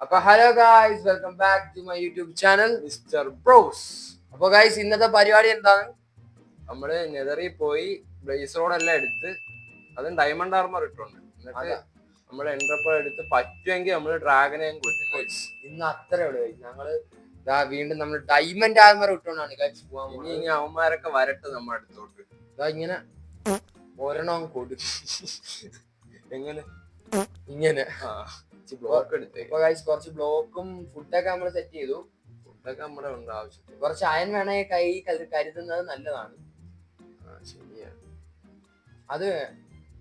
അപ്പൊ hello guys welcome back to my YouTube channel mister bros അപ്പൊ guys ഇന്നത്തെ പരിപാടി എന്താണ്? നമ്മൾ നെതറിൽ പോയി ബ്ലേസ് റോഡ് എല്ലാം എടുത്ത് അതും ഡയമണ്ട് ആർമർ ഇട്ടുണ്ട്. എന്നിട്ട് നമ്മൾ എൻട്രപ്പോൾ എടുത്ത് പറ്റുമെങ്കിൽ നമ്മൾ ഡ്രാഗനെ ഇന്ന് അത്രേ ഉള്ളൂ. ഞങ്ങൾ വീണ്ടും നമ്മൾ ഡയമണ്ട് ആർമർ ഇട്ടുകൊണ്ടാണ് ഗായ്സ് പോവാൻ ഇനി ഇനി അവന്മാരൊക്കെ വരട്ടെ നമ്മുടെ അടുത്തോട്ട്. ഇങ്ങനെ ഒരെണ്ണം കൊടുക്കും. എങ്ങനെ? ഇങ്ങനെ. ആ. ബ്ലോക്ക് എടുത്തേക്ക്. കുറച്ച് ബ്ലോക്കും ഫുഡൊക്കെ നമ്മൾ സെറ്റ് ചെയ്തു. ഫുഡൊക്കെ നമ്മുടെ ഉണ്ട് ആവശ്യത്തിന്. കുറച്ച് അയൻ വേണേ കൈ കരു- കരുതുന്നത് നല്ലതാണ്. ആ ശരിയാണ്. അത്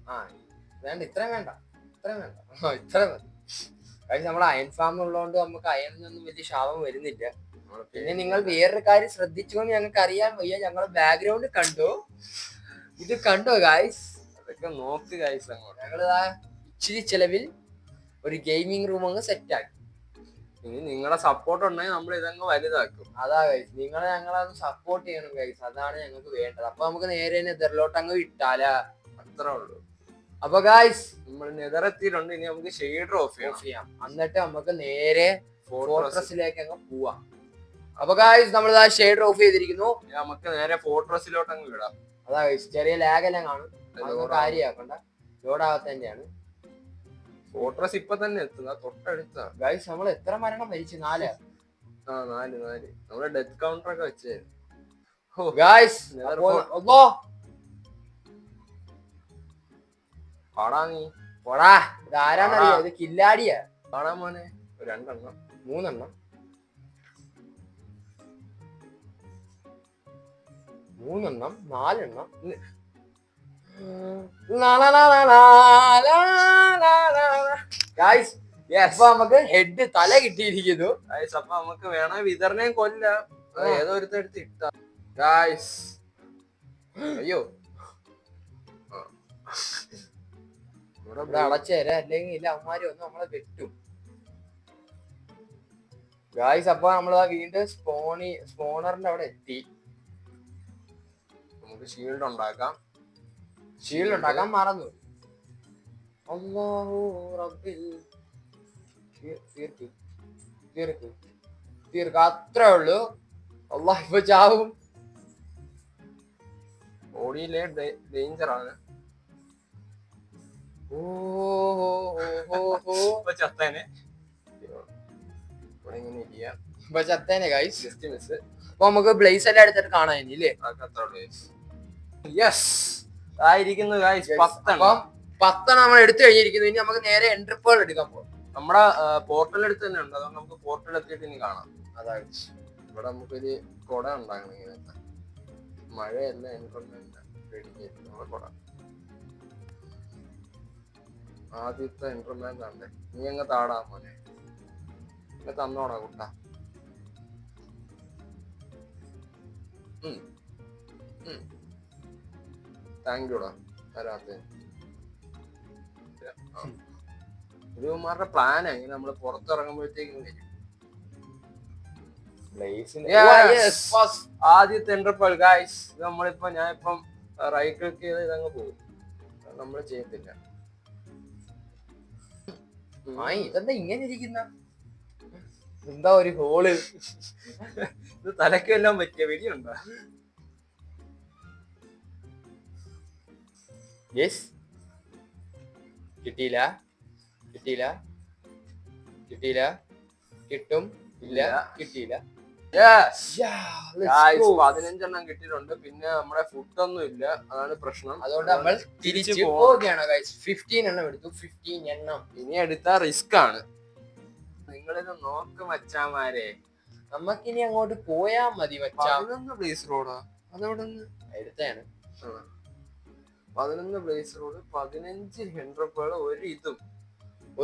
ആ വേണ്ട ഇത്രയും വേണ്ട ഇത്രയും വേണ്ട. ആ, ഇത്രയും മതി. കാര്യം നമ്മൾ അയൺ ഫാം ഉള്ളതുകൊണ്ട് നമുക്ക് അയണിനൊന്നും വലിയ ശാപം വരുന്നില്ല. നമ്മളെ പിന്നെ നിങ്ങൾ വേറൊരു കാര്യം ശ്രദ്ധിച്ചുകൊണ്ട് ഞങ്ങൾക്ക് അറിയാൻ വയ്യ. ഞങ്ങൾ ബാക്ക്ഗ്രൗണ്ട് കണ്ടു. ഇത് കണ്ടോ ഗായ്സ് അതൊക്കെ നോക്ക് ഗൈസ് അങ്ങോട്ട്. ഞങ്ങൾ ഇച്ചിരി ചെലവിൽ ഒരു ഗെയിമിംഗ് റൂം അങ്ങ് സെറ്റ് ആക്കി. ഇനി നിങ്ങളുടെ സപ്പോർട്ട് ഉണ്ടെങ്കിൽ നമ്മൾ ഇതങ്ങ് വലുതാക്കും. അതാ ഗൈസ് നിങ്ങളെ ഞങ്ങളത് സപ്പോർട്ട് ചെയ്യണം ഗൈസ് അതാണ് ഞങ്ങൾക്ക് വേണ്ടത്. അപ്പൊ നമുക്ക് നേരെ നെതറിലോട്ട് അങ്ങ് വിട്ടാല. അത്രേ ഉള്ളൂ. അപ്പൊ ഗായ്സ് നമ്മൾ നെതറെത്തിയിട്ടുണ്ട് ഇനി നമുക്ക് ഷെയ്ഡർ ഓഫ് ഓഫ് ചെയ്യാം. എന്നിട്ട് നമുക്ക് നേരെ ഫോർട്രസിലേക്ക് അങ്ങ് പോവാം. അപ്പൊ ഗായ്സ് നമ്മൾ ഷെയ്ഡ് ഓഫ് ചെയ്തിരിക്കുന്നു. നമുക്ക് നേരെ ഫോർട്രസിലോട്ട് അങ്ങ് വിടാം. അതാ guys, ചെറിയ ലാഗ് എല്ലാം കാണും. അതൊന്നും കാര്യമാക്കണ്ട ലോഡ് ഫോർട്രസ് ഇപ്പൊ തന്നെ എത്തുന്ന തൊട്ടടുത്താണ് ഗൈസ് നമ്മൾ എത്ര മരണം മരിച്ചു? നാല്. ആ നാല് നാല്. നമ്മൾ ഡെത്ത് കൗണ്ടർ ഒക്കെ വെച്ചായിരുന്നു Nether ഒന്നോ? പാടാ നീ. പോടാ. ഇതാരാണ് ഇത് കില്ലാടിയാ. പാടാ മോനെ. രണ്ടെണ്ണം. മൂന്നെണ്ണം. മൂന്നെണ്ണം. നാലെണ്ണം. ഇപ്പൊ നമുക്ക് ഹെഡ് തല കിട്ടിയിരിക്കുന്നു. അപ്പൊ നമുക്ക് വേണേ വിതരണയും കൊല്ലാം. ഏതോ ഒരുത്തടുത്ത് ഇട്ടാ. ഗായ്സ് അയ്യോ. ഇവിടെ അടച്ചേരാ അല്ലെങ്കിൽ ഇല്ല അവന്മാര് വന്ന് നമ്മളെ വെട്ടും. ഗായ്സ് അപ്പൊ നമ്മൾ വീണ്ടും സ്പോണി സ്പോണറിന്റെ അവിടെ എത്തി. നമുക്ക് ഷീൽഡ് ഉണ്ടാക്കാം. ഷീൽഡ് ഉണ്ടാക്കാൻ മറന്നു അല്ലാഹു റബ്ബിൽ തീർ- തീർക്ക്. തീർക്ക്. തീർക്ക്. അത്രേ ഉള്ളൂ. അള്ളാഹ് ഇപ്പൊ ചാവും. ബോഡിയിലെ ഡേഞ്ചർ ആണ്. നമുക്ക് ബ്ലേസ് എല്ലാം എടുത്തിട്ട് കാണാൻ ഇല്ലേ? യെസ് ആയിരിക്കുന്നു ഗായ്സ് പത്തെണ്ണം. പത്തെണ്ണം നമ്മൾ എടുത്തു കഴിഞ്ഞിരിക്കുന്നു. ഇനി നമുക്ക് നേരെ എൻട്രി പോൾ എടുക്കാൻ പോകും നമ്മുടെ പോർട്ടൽ എടുത്ത് തന്നെ ഉണ്ട്. അതുകൊണ്ട് നമുക്ക് പോർട്ടൽ എത്തിയിട്ട് ഇനി കാണാം. അതാ ഇവിടെ നമുക്കൊരു കുട ഉണ്ടാകണം ഇങ്ങനത്തെ മഴയല്ല പേടിക്കില്ല നമ്മുടെ കുട. ആദ്യത്തെ എൻട്രമാൻ ആണ് നീ അങ്ങ് താടാ മോനെ. ഇങ്ങനെ തന്നോടാ കുട്ട. താങ്ക് യുടാ തരാത്ത. ഇവന്മാരുടെ പ്ലാനാ ഇങ്ങനെ നമ്മൾ പുറത്തിറങ്ങുമ്പോഴത്തേക്കും വരും. ആദ്യത്തെ ഗായ്സ് ഇത് നമ്മളിപ്പോ ഞാൻ ഇപ്പം റൈറ്റ് ക്ലിക്ക് ചെയ്ത് ഇതങ്ങ് പോകും. നമ്മൾ ചെയ്യത്തില്ല. ഇതെന്താ ഇങ്ങനെ ഇരിക്കുന്ന? എന്താ ഒരു ഹോൾ ഇത് തലക്കെല്ലാം പറ്റിയ വെടിയുണ്ടോ? യെസ് കിട്ടിയില്ല. കിട്ടിയില്ല. കിട്ടിയില്ല. കിട്ടും. ഇല്ല. കിട്ടിയില്ല. പതിനഞ്ചെണ്ണം കിട്ടിയിട്ടുണ്ട്. പിന്നെ നമ്മുടെ ഫുഡ് ഒന്നും ഇല്ല. അതാണ് പ്രശ്നം. അതുകൊണ്ട് നമ്മൾ തിരിച്ച് പോവുകയാണ് ഗൈസ് ഫിഫ്റ്റീൻ എണ്ണം എടുത്തു. ഫിഫ്റ്റീൻ എണ്ണം. ഇനി എടുത്ത റിസ്ക് ആണ്. നിങ്ങളിത് നോക്ക് മച്ചാമാരെ. നമുക്കിനി അങ്ങോട്ട് പോയാ മതി മച്ചാ. പ്ലേസ് റോഡാ അതവിടെ നിന്ന് എടുത്താണ് പതിനൊന്ന് പ്ലേസ് റോഡ് പതിനഞ്ച് ഹെൻഡ്രപ്പുകൾ ഒരു ഇതും.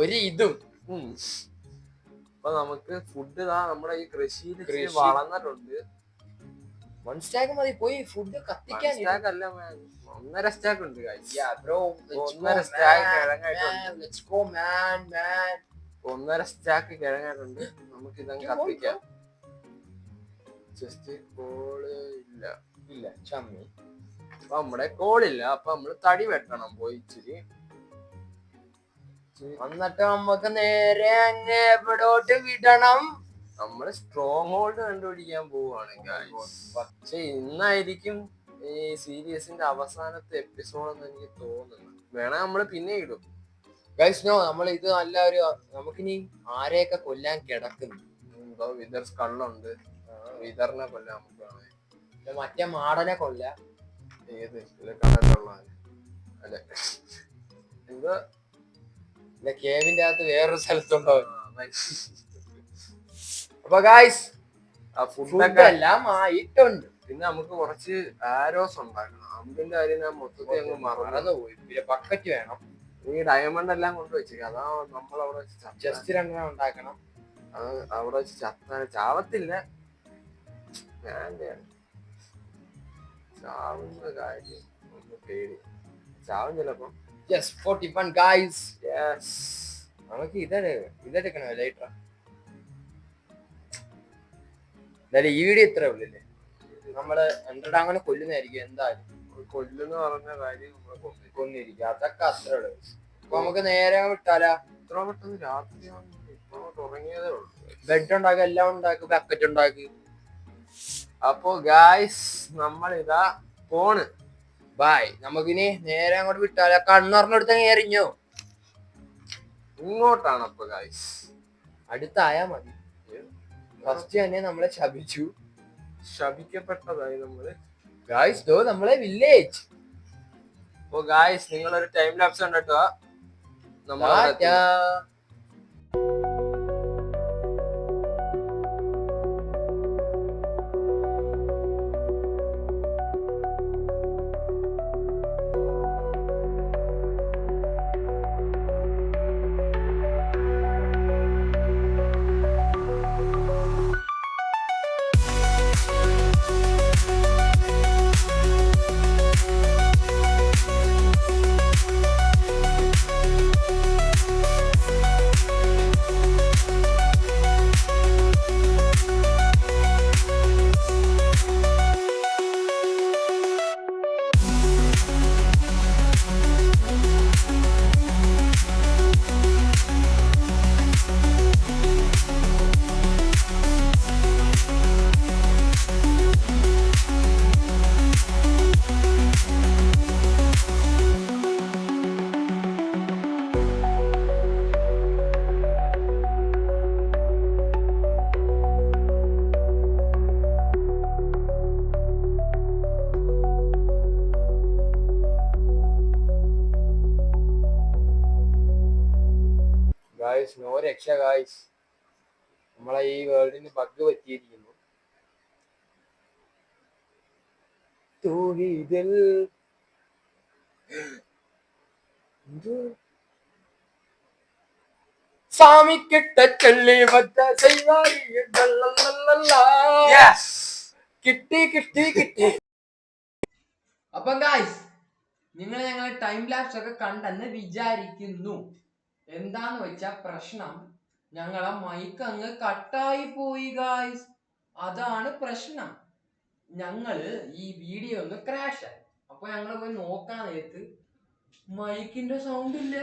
ഒരു ഇതും. അപ്പൊ നമുക്ക് ഫുഡ് ഇതാ നമ്മുടെ ഈ കൃഷിയിൽ. വളർന്നിട്ടുണ്ട്. വൺ സ്റ്റാക്ക് മതി. പോയി ഫുഡ് കത്തിക്കാൻ സ്റ്റാക്ക് അല്ല. ഒന്നര സ്റ്റാക്ക് ഉണ്ട് ഒന്നര സ്റ്റാക്ക് കിഴങ്ങായിട്ടുണ്ട്. ഒന്നര സ്റ്റാക്ക് കിഴങ്ങായിട്ടുണ്ട്. നമുക്ക് ഇതങ്ങ് കത്തിക്കാം. ജസ്റ്റ് കോൾ ഇല്ല. ഇല്ല ചമ്മി. അപ്പൊ നമ്മുടെ കോളില്ല അപ്പൊ നമ്മൾ തടി വെട്ടണം പോയി ഇച്ചിരി. എന്നിട്ട് നമുക്ക് നേരെ അങ്ങ് എവിടോട്ട് വിടണം? നമ്മൾ സ്ട്രോങ് ഹോൾഡ് കണ്ടുപിടിക്കാൻ പോവാണ് പക്ഷെ ഇന്നായിരിക്കും ഈ സീരീസിന്റെ അവസാനത്തെ എപ്പിസോഡ് എന്ന് എനിക്ക് തോന്നുന്നു. വേണേ നമ്മൾ പിന്നെ ഇടും. ഗൈസ് നോ നമ്മൾ ഇത് നല്ല ഒരു നമുക്കിനി ആരെയൊക്കെ കൊല്ലാൻ കിടക്കുന്നു? വിതർ സ്കള്ളുണ്ട് വിതറിനെ കൊല്ലാൻ നമുക്ക് മറ്റേ മാടനെ കൊല്ല. ഏത് ഇത് കടലുള്ളവന് അല്ലെ. എന്തോ പിന്നെ കേവിന്റെ അകത്ത് വേറൊരു സ്ഥലത്തുണ്ടോ? ആ, അവൻ. അപ്പൊ ഗായ്സ് ഫുഡൊക്കെ എല്ലാം ആയിട്ടുണ്ട്. പിന്നെ നമുക്ക് കുറച്ച് ആരോസ് ഉണ്ടാക്കണം. അമ്പിന്റെ കാര്യം ഞാൻ മൊത്തത്തിൽ അങ്ങ് മറന്നു. പോയി. പിന്നെ ബക്കറ്റ് വേണം. ഈ ഡയമണ്ട് എല്ലാം കൊണ്ടുവച്ചേക്ക അതാ നമ്മൾ അവിടെ ജസ്റ്റ് രണ്ടെണ്ണം ഉണ്ടാക്കണം. അത് അവിടെ വെച്ച് ചത്താൻ. ചാവത്തില്ല. വേണ്ടയാണ്. ചാവുന്ന കാര്യം ഒന്ന് പേടി ചാവും ചിലപ്പം. Yes forty one guys yes നമുക്ക് ഇതെടു ഇതെടുക്കണോ ലൈറ്റർ എന്തായാലും ഈ വീഡിയോ ഇത്രേ ഉള്ളില്ലേ നമ്മൾ ഹൺഡ്രഡ് അങ്ങനെ കൊല്ലുന്നതായിരിക്കും എന്തായാലും. കൊല്ലുന്ന പറഞ്ഞ കാര്യം നമ്മളെ കൊന്നില്ല കൊന്നിരിക്കും. അതൊക്കെ അത്ര ഉള്ളു. അപ്പൊ നമുക്ക് നേരെ വിട്ടാലാ? ഇത്ര പെട്ടെന്ന് രാത്രിയാണ് ഇപ്പൊ തുടങ്ങിയതേ ഉള്ളൂ. ബെഡ് ഉണ്ടാക്കി എല്ലാം ഉണ്ടാക്കി ബക്കറ്റ് ഉണ്ടാക്കുക അപ്പോ ഗായ്സ് നമ്മൾ ഇതാ പോണ്. ബായ് നമുക്കിനി നേരെ അങ്ങോട്ട് വിട്ടാലാ? കണ്ണറിനടുത്ത് എറിഞ്ഞോ. ഇങ്ങോട്ടാണ് അപ്പൊ ഗായ്സ് അടുത്തായാ മതി. ഫസ്റ്റ് തന്നെ നമ്മളെ ശപിച്ചു. ശപിക്കപ്പെട്ടതായി നമ്മൾ. ഗായ്സ് ദോ നമ്മളെ വില്ലേജ് അപ്പൊ ഗായ്സ് നിങ്ങളൊരു ടൈം ലാപ്സ് കണ്ടിട്ടോ നമ്മൾ ഗായ്സ് നോ രക്ഷ ഗായ്സ് നമ്മളെ ഈ വേൾഡിന് ബഗ് പറ്റിയിരിക്കുന്നു. തൂഹിതിൽ സാമിക്കിട്ട ചൊല്ലി വച്ച ചെയ്വാരി Yes! കിട്ടി കിട്ടി കിട്ടി. അപ്പൊ ഗായ്സ് നിങ്ങൾ ഞങ്ങൾ ടൈം ലാപ്സ് ഒക്കെ കണ്ടെന്ന് വിചാരിക്കുന്നു. എന്താന്ന് വെച്ചാ പ്രശ്നം ഞങ്ങളെ മൈക്ക് അങ്ങ് കട്ടായി പോയി ഗായ്സ് അതാണ് പ്രശ്നം. ഞങ്ങൾ ഈ വീഡിയോ ഒന്ന് ക്രാഷ് ആയി. അപ്പൊ ഞങ്ങൾ പോയി നോക്കാൻ നേരത്ത് മൈക്കിന്റെ സൗണ്ട് ഇല്ല.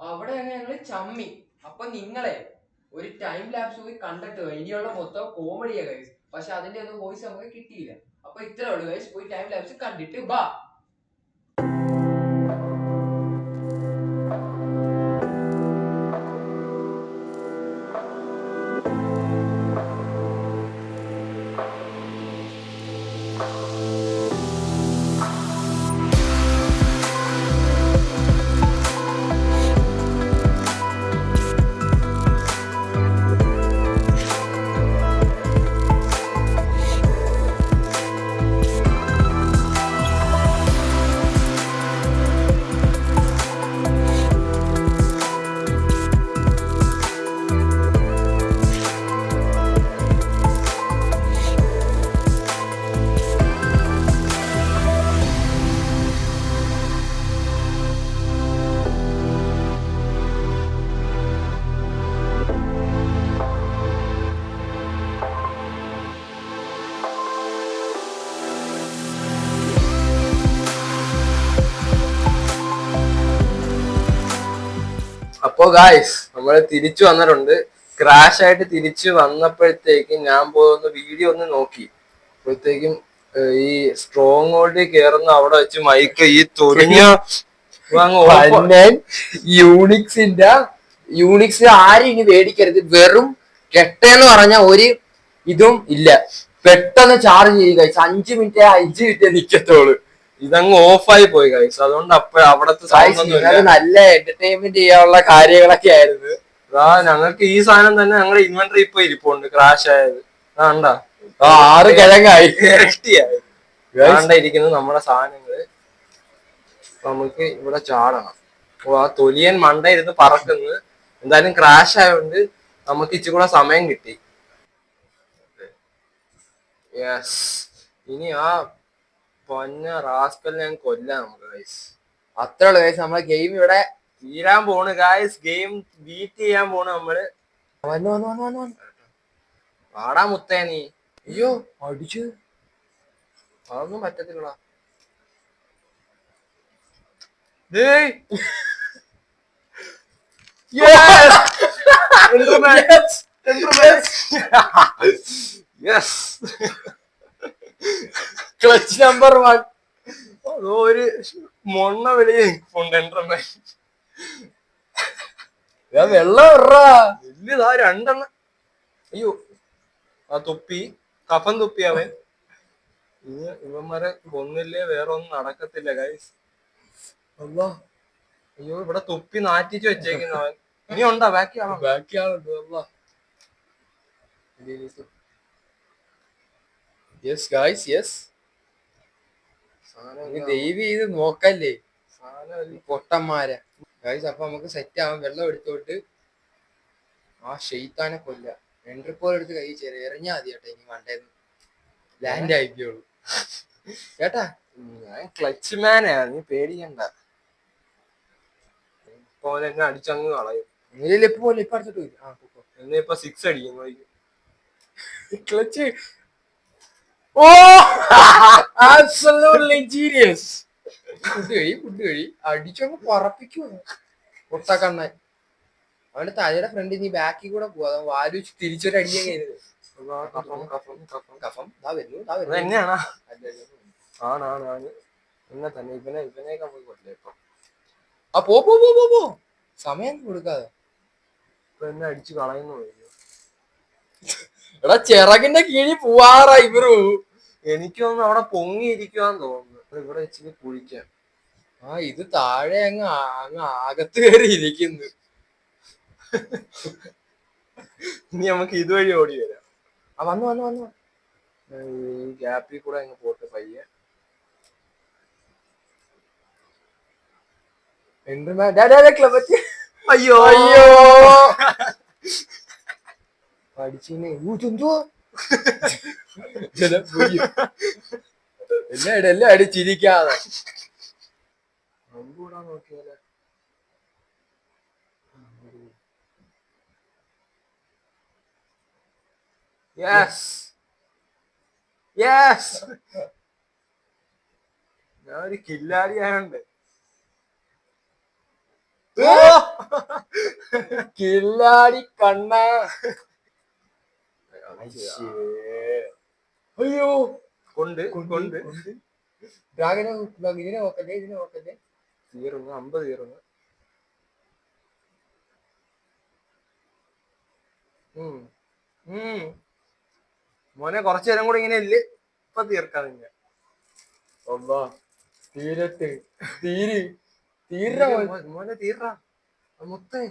അവിടെ ഞങ്ങൾ ചമ്മി. അപ്പൊ നിങ്ങളെ ഒരു ടൈം ലാപ്സ് പോയി കണ്ടിട്ട്. ഇനിയുള്ള മൊത്തം കോമഡിയാ ഗൈസ് പക്ഷെ അതിന്റെ ഒന്നും വോയിസ് നമുക്ക് കിട്ടിയില്ല. അപ്പൊ ഇത്രേ ഉള്ളൂ ഗൈസ് പോയി ടൈം ലാപ്സ് കണ്ടിട്ട് ബാ ഗായ്സ് നമ്മൾ തിരിച്ചു വന്നിട്ടുണ്ട്. ക്രാഷ് ആയിട്ട് തിരിച്ചു വന്നപ്പോഴത്തേക്ക് ഞാൻ പോയൊന്ന് വീഡിയോ ഒന്ന് നോക്കി. അപ്പോഴത്തേക്കും ഈ സ്ട്രോങ് ഹോൾഡിൽ കേറുന്ന അവിടെ വെച്ച് മൈക്ക് ഈ തൊലിഞ്ഞ യൂണിക്സിന്റെ യൂണിക്സ് ആരും ഇനി മേടിക്കരുത്. വെറും കെട്ടെന്ന് പറഞ്ഞ ഒരു ഇതും ഇല്ല. പെട്ടെന്ന് ചാർജ് ചെയ്യുക അഞ്ചു മിനിറ്റ് അഞ്ചു മിനിറ്റ് നിക്കത്തോളൂ. ഇതങ്ങ് ഓഫായി പോയി ഗൈസ് അതുകൊണ്ട് അപ്പ അവിടത്തെ. നല്ല എന്റർടൈൻമെന്റ് ചെയ്യാനുള്ള കാര്യങ്ങളൊക്കെ ആയിരുന്നു. ആ ഞങ്ങൾക്ക് ഈ സാധനം തന്നെ ഞങ്ങളുടെ ഇൻവെന്ററി ഇപ്പൊ ഇരിപ്പുണ്ട് ക്രാഷ് ആയത്. ആണ്ടാ ആറ് കിഴങ്ങായി. ഇരട്ടിയായി. ഇരിക്കുന്നത് നമ്മുടെ സാധനങ്ങൾ. നമുക്ക് ഇവിടെ ചാടണം. അപ്പൊ ആ തൊലിയൻ മണ്ട ഇരുന്ന് പറക്കുന്നത് എന്തായാലും ക്രാഷ് ആയതുകൊണ്ട് നമുക്ക് ഇച്ചിരി കൂടെ സമയം കിട്ടി. യെസ് ഇനി ആ പൊന്ന റാസ്കൽ ഞാൻ കൊല്ലാം നമുക്ക് ഗൈസ് അത്രേ ഉള്ളു ഗൈസ് നമ്മളെ ഗെയിം ഇവിടെ തീരാൻ പോണ്. ഗായ്സ് ഗെയിം ബീറ്റ് ചെയ്യാൻ പോണ് നമ്മൾ. വന്നു വന്നു വന്നു വന്നു വാടാ മുത്തേ നീ. അയ്യോ അടിച്ചു. അതൊന്നും പറ്റത്തില്ലടാ. ഡേയ് Yes! Clutch number one. ഒരു മൊണ്ണ നിൽപ്പുണ്ട് എൻഡർമാൻ വെള്ളം ഇറാ. വലിയതാ രണ്ടെണ്ണം. അയ്യോ ആ തൊപ്പി കഫൻ തൊപ്പി അവൻ. ഇനി ഇവന്മാരെ കൊന്നില്ലേ വേറെ ഒന്നും നടക്കത്തില്ല ഗൈസ് അയ്യോ ഇവിടെ തൊപ്പി നാറ്റിച്ച് വെച്ചേക്കുന്ന അവൻ. ഇനി ഉണ്ടാ? ബാക്കി ആണോ? ബാക്കിയാളുണ്ട് യെസ് ഗൈസ് യെസ് ദൈവം ഇത് നോക്കല്ലേ? പൊട്ടന്മാരെ. അപ്പൊ നമുക്ക് സെറ്റ് ആവാൻ വെള്ളം എടുത്തോട്ട് ആ ഷെയ്ത്താനെ കൊല്ല എൻട്രി എൻട്രിപ്പോൾ എടുത്ത് കൈ ചേരാ. എറിഞ്ഞാ മതി കേട്ടോ ഇനി വണ്ടേന്ന് ലാൻഡ് ആയിക്കോളൂ. കേട്ടാ? ഞാൻ ക്ലച്ച് മാനാ നീ പേടിക്കണ്ട. പോലെ അടിച്ചങ്ങ് കളയും. ഇപ്പൊ സിക്സ് അടിക്കും. ക്ലച്ച് ഓ! അബ്സല്യൂട്ട്ലി ജീനിയസ് ഫുഡ് കഴി ഫുഡ് കഴി. അടിച്ചങ്ങ് പറപ്പിക്കുവോ പൊട്ടക്കണ്ണൻ അവന്റെ തലയുടെ ഫ്രണ്ട് നീ ബാക്കിൽ കൂടെ പോവാ. വാരി തിരിച്ചൊരു അടിക്കാൻ കഴിഞ്ഞത് കഫം കഫം കഫം. കഫം. ദാ വരുന്നു ദാ വരുന്നു. എന്നെ തന്നെ ഇവനെ ഇവനെയൊക്കെ നമുക്ക് കൊല്ലേ ഇപ്പൊ. ആ പോ പോ പോ പോ പോ. സമയം കൊടുക്കാതെ. ഇപ്പൊ എന്നെ അടിച്ച് കളയുന്നു. എടാ ചിറകിന്റെ കീഴിൽ പോവാറാ ഇവരു. എനിക്കൊന്നും അവിടെ പൊങ്ങിയിരിക്കുവാന്ന് തോന്നുന്നു. ഇവിടെ ഇച്ചിരി കുഴിക്കാം ആ ഇത് താഴെ അങ്ങ് അങ്ങ് അകത്ത് കയറി ഇരിക്കുന്നു. ഇനി നമുക്ക് ഇതുവഴി ഓടി വരാം. ആ വന്നു വന്നു വന്നു. ഈ ഗ്യാപ്പിൽ കൂടെ അങ്ങ് പോട്ട് പയ്യെ. അയ്യോ അയ്യോ. പഠിച്ചിനെ. ഊ ചുന്തുവോ എല്ലാം പോയി. എല്ലാം അടിച്ചിരിക്കാതെ കൂടാൻ നോക്കിയാലേ ഞാൻ ഒരു കില്ലാടി ആയുണ്ട്! കില്ലാടി കണ്ണ അയ്യോ. കൊണ്ട് കൊണ്ട് ഡ്രാഗനെ ഇതിനെ നോക്കല്ലേ ഇതിനെ നോക്കല്ലേ തീർന്നു അമ്പത് തീർന്നു. മോനെ കുറച്ചു നേരം കൂടെ ഇങ്ങനെ ഇല്ല. ഇപ്പൊ തീർക്കാം നിന്നെ. തീരട്ട് തീര് തീര മോനെ തീർറ മുത്തേ.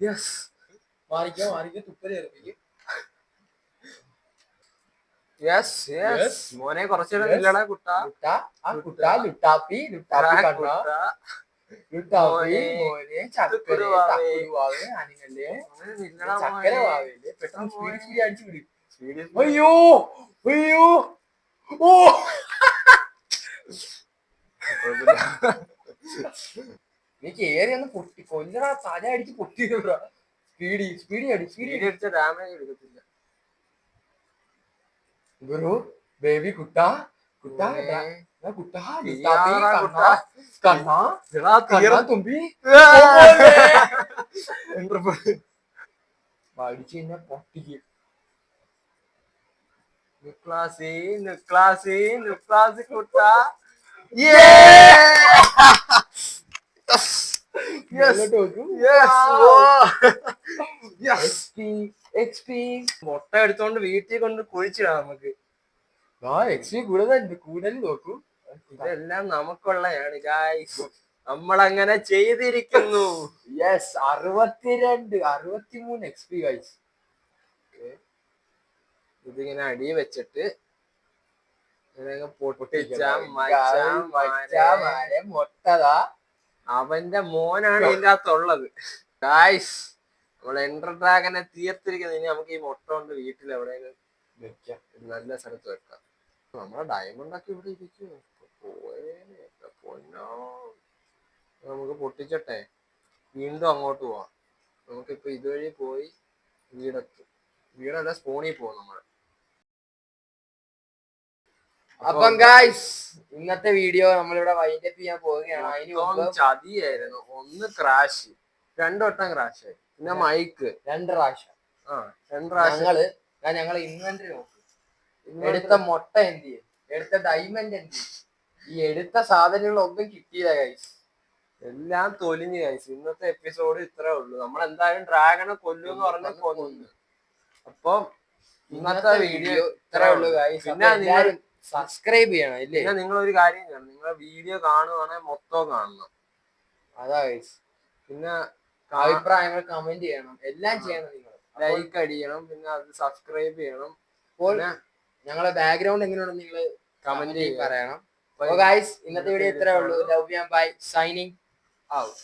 Yes Marico Marico തുപ്പൽ yes yes മോനെ കുറച്ചു നേരം ഇല്ലടാ കുട്ടാ. കുട്ട. ആ കുട്ട. ലുട്ടാപ്പി ലുട്ടാപ്പി ആ, കണ്ണ കുട്ടാ. ലുട്ടാപ്പി മോനെ, മോനെ ചക്കര തുക്കുടുവാവേ. തക്കുടുവാവേ അനിങ്ങല്ലേ മോനെ ഇല്ലടാ ചക്കര മോനെ. പെട്ടെന്ന് സ്പീഡ് സ്പീഡ് അടിച്ചു വിടും. അയ്യോ അയ്യോ. ഓ. നീ കേറി ഒന്ന് പൊട്ടി. കൊല്ലടാ തല അടിച്ച് പൊട്ടി സ്പീഡി സ്പീഡി അടി സ്പീഡി Speed അടിച്ച ഡാമേജ് എടുക്കത്തില്ല ഗുരു ബേബി കുട്ട കുട്ട മോനെ. എടാ കുട്ടാ, ഇയാളാ ലുട്ടാപ്പി, കുട്ടാ. കണ്ണാ, എടാ, കണ്ണാ, തീർ- തുമ്പി. ആ. പഠിച്ച് കഴിഞ്ഞാ പൊട്ടിക്കും. നുക്ലാസി, നുക്ലാസി, നുക്ലാസി കുട്ട. Yes. മുട്ട എടുത്തോണ്ട് വീട്ടിൽ കൊണ്ട് കുഴിച്ചിടാം നമുക്ക്. ആ, എക്സ്പി കൂടുതലുണ്ട്. കൂടുതൽ നോക്കൂ. ഇതെല്ലാം നമുക്കുള്ളതാണ് ഗായ്സ് നമ്മളങ്ങനെ ചെയ്തിരിക്കുന്നു. യെസ് അറുപത്തിരണ്ട് അറുപത്തിമൂന്ന് എക്സ്പി ഗായ്സ് ഗൈസ് ഇതിങ്ങനെ അടി വെച്ചിട്ട് പൊട്ടിച്ച മൊട്ടതാ അവന്റെ മോനാണ് ഇതിന്റെ അകത്തുള്ളത്. ഗായ്സ് നമ്മൾ എൻഡർ ഡ്രാഗനെ തീർത്തിരിക്കുന്നത്. ഇനി നമുക്ക് ഈ മുട്ട കൊണ്ട് വീട്ടിൽ എവിടെയെങ്കിലും വെക്കാം. നല്ല സ്ഥലത്ത് വെക്കാം. നമ്മളെ ഡയമണ്ട് ഒക്കെ ഇവിടെ ഇരിക്കും പൊന്നോ. നമുക്ക് പൊട്ടിച്ചട്ടെ. വീണ്ടും അങ്ങോട്ട് പോവാം. നമുക്കിപ്പോ ഇതുവഴി പോയി വീടെത്തും. വീടല്ല സ്പോണിൽ പോവും നമ്മൾ. അപ്പം ഗായ്സ് ഇന്നത്തെ വീഡിയോ നമ്മളിവിടെ വൈൻഡപ്പ് ചെയ്യാൻ പോവുകയാണ്. അതിന് മുമ്പ് ചതിയായിരുന്നു. ഒന്ന് ക്രാഷ് രണ്ടു വട്ടം ക്രാഷ് ആയി. പിന്നെ മൈക്ക് രണ്ട് പ്രാവശ്യം. ആ രണ്ട് പ്രാവശ്യം. ഞങ്ങൾ ഞാൻ ഞങ്ങളെ ഇൻവെന്ററി നോക്കും. എടുത്ത മുട്ട എന്ത് ചെയ്യും? എടുത്ത ഡയമണ്ട് എന്ത് ചെയ്യും? ഈ എടുത്ത സാധനങ്ങളൊന്നും കിട്ടിയില്ല ഗൈസ് എല്ലാം തൊലിഞ്ഞ് ഗൈസ് ഇന്നത്തെ എപ്പിസോഡ് ഇത്രേ ഉള്ളൂ. നമ്മൾ എന്തായാലും ഡ്രാഗനെ കൊല്ലും എന്ന് പറഞ്ഞ കൊന്നു. അപ്പൊ ഇന്നത്തെ വീഡിയോ ഇത്രേ ഉള്ളൂ ഗൈസ് പിന്നെ നിങ്ങൾ സബ്സ്ക്രൈബ് ചെയ്യണം ഇല്ലേ? പിന്നെ നിങ്ങൾ ഒരു കാര്യം ചെയ്യണം. നിങ്ങൾ വീഡിയോ കാണുവാണെങ്കിൽ മൊത്തം കാണണം. അതാ പിന്നെ അഭിപ്രായങ്ങൾ കമന്റ് ചെയ്യണം. എല്ലാം ചെയ്യണം നിങ്ങൾ. ലൈക്ക് അടിക്കണം പിന്നെ അത് സബ്സ്ക്രൈബ് ചെയ്യണം. അപ്പോൾ പിന്നെ ഞങ്ങളെ ബാക്ക്ഗ്രൗണ്ട് എങ്ങനെയാണെന്ന് നിങ്ങൾ കമന്റ് കമന്റ് പറയണം. അപ്പൊ ഇന്നത്തെ വീഡിയോ ഇത്രേ ഉള്ളൂ. Love you bye signing out